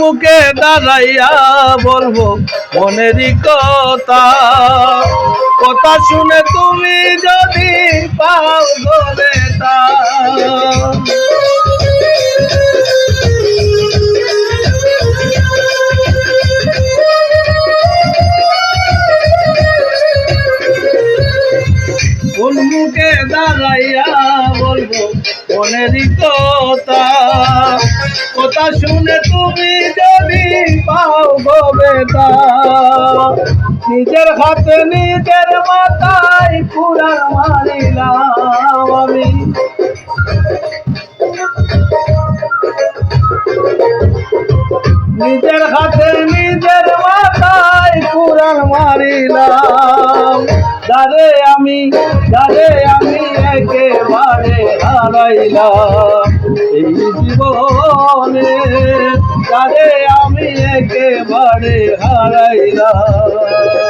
মুখে দাঁড়াইয়া বলব মনেরই কথা। কথা শুনে তুমি যদি পাও বলে তা মুখে দাঁড়াইয়া বলব মনেরই কথা কথা শুনে তুমি যদি পাও গবে তা নিজের হাতে নিজের মাথায় পুরা মারিলাম আমি। নিজের হাতে নিজের মাথায় পুরাণ মারিলাম। দাদে আমি দাদে আমি একেবারে হারাইলাম। এই জীবনে দাদে আমি একেবারে হারাইলাম।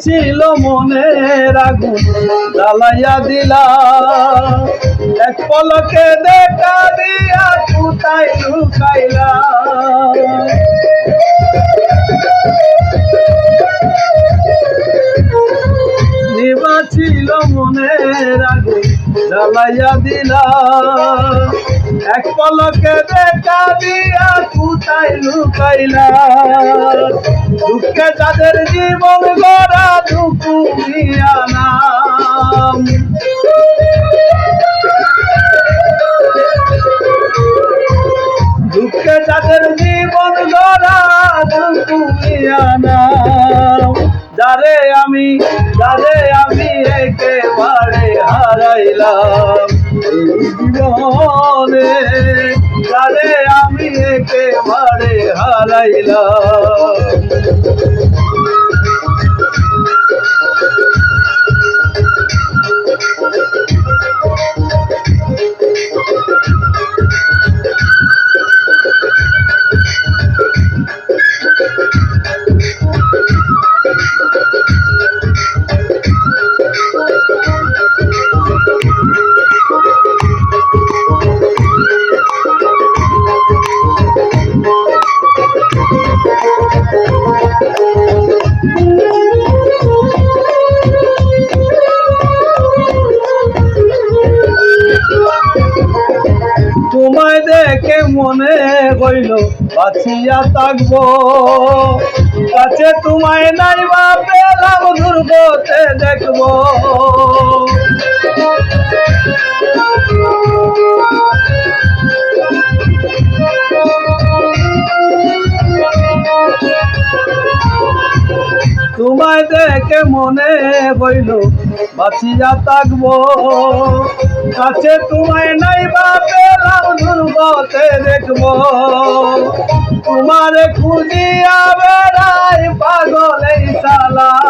নিবাছিল মনের আগুন, জ্বালাইয়া দিলা। এক পলকে দেখা দিয়া কোথায় লুকাইলা। নিবাছিল মনের আগুন, জ্বালাইয়া দিলা। এক পলকে দেখা দিয়া কোথায় লুকাইলা। দুঃখে তাদের জীবন গড়া দুঃখু দিয়া নাম দুঃখে তাদের জীবন গড়া দুঃখু দিয়া নাম যারে আমি যারে আমি একেবারে হারাইলাম জীবনে যারে আমি একেবারে হারাইলাম। মনে হইল বাঁচিয়া থাকব। কাছে তোমায় নাই বা পেলাম দুর্গতে দেখব। দেখে মনে হইল বাঁচিয়া থাকব। কাছে তোমায় নাই বা পেলাম, দুর্গতে দেখব। তোমার খুঁজিয়া বেড়াই পাগল এই সালাম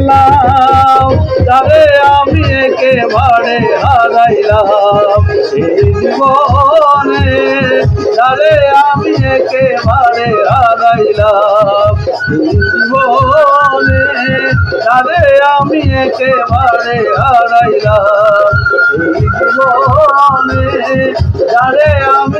দেখলাম তারে আমি একেবারে হারাইলাম। এই জীবনে তারে আমি একেবারে হারাইলাম। জীবনে তারে আমি একেবারে হারাইলাম। এই জীবনে তারে আমি